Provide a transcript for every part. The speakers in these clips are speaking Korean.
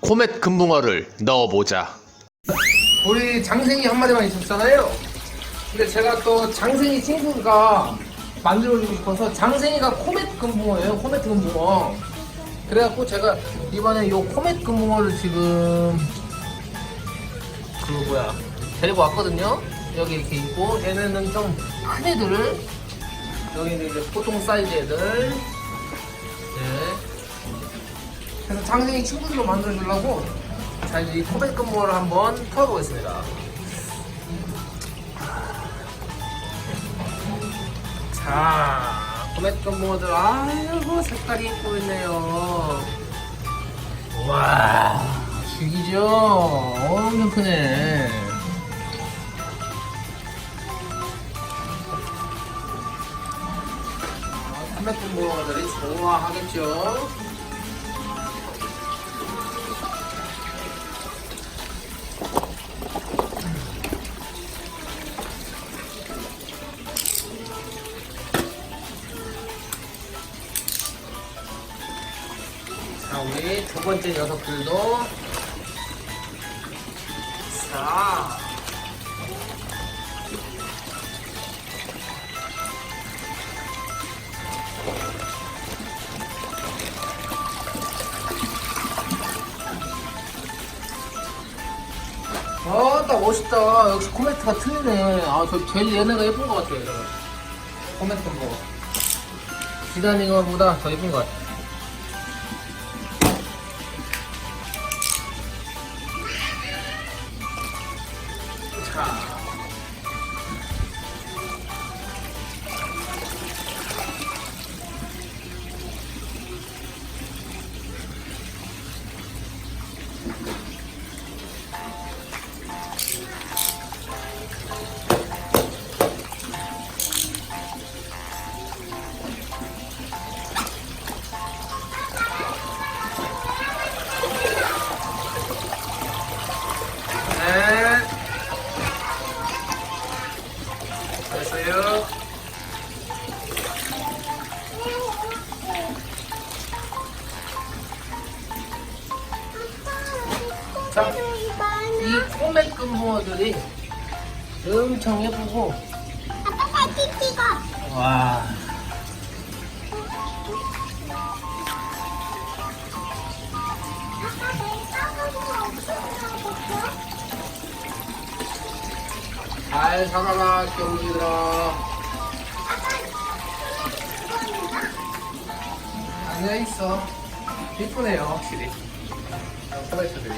코멧 금붕어를 넣어보자. 우리 장생이 한마디만 있었잖아요. 근데 제가 또 장생이 친구가 만들어주고 싶어서 장생이가 코멧 금붕어예요. 코멧 금붕어. 그래갖고 제가 이번에 이 코멧 금붕어를 지금 그 뭐야 데리고 왔거든요. 여기 이렇게 있고 얘네는 좀 큰 애들 여기는 이제 보통 사이즈 애들. 장생이 친구들로 만들어주려고 자 이제 이 금붕어를 한번 털어보겠습니다. 자, 금붕어들 아이고 색깔이 예쁘고 있네요. 와, 죽이죠. 엄청 크네. 아, 금붕어들이 좋아하겠죠. 자, 우리 두 번째 녀석들도 자. 아, 딱 멋있다. 역시 코멘트가 틀리네. 아, 저 제일 얘네가 예쁜 것. 저는. 코멘트 뭐. 지단이거보다 더 예쁜 것 같아. 자. 네. 됐어요. 자, 이 코멧 금붕어들이 엄청 예쁘고, 아빠 사진 찍어. 와. 아빠 내 까먹은 없어. 잘 살아라, 경기들아. 앉아 있어. 이쁘네요, 확실히. 코멘트들이.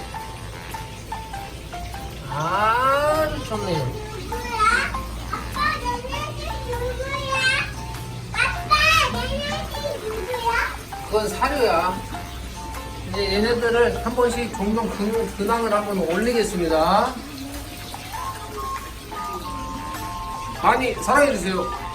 아주 좋네요. 그건 사료야. 이제 얘네들을 한 번씩 종종 근, 근황을 한번 올리겠습니다. 많이 사랑해주세요.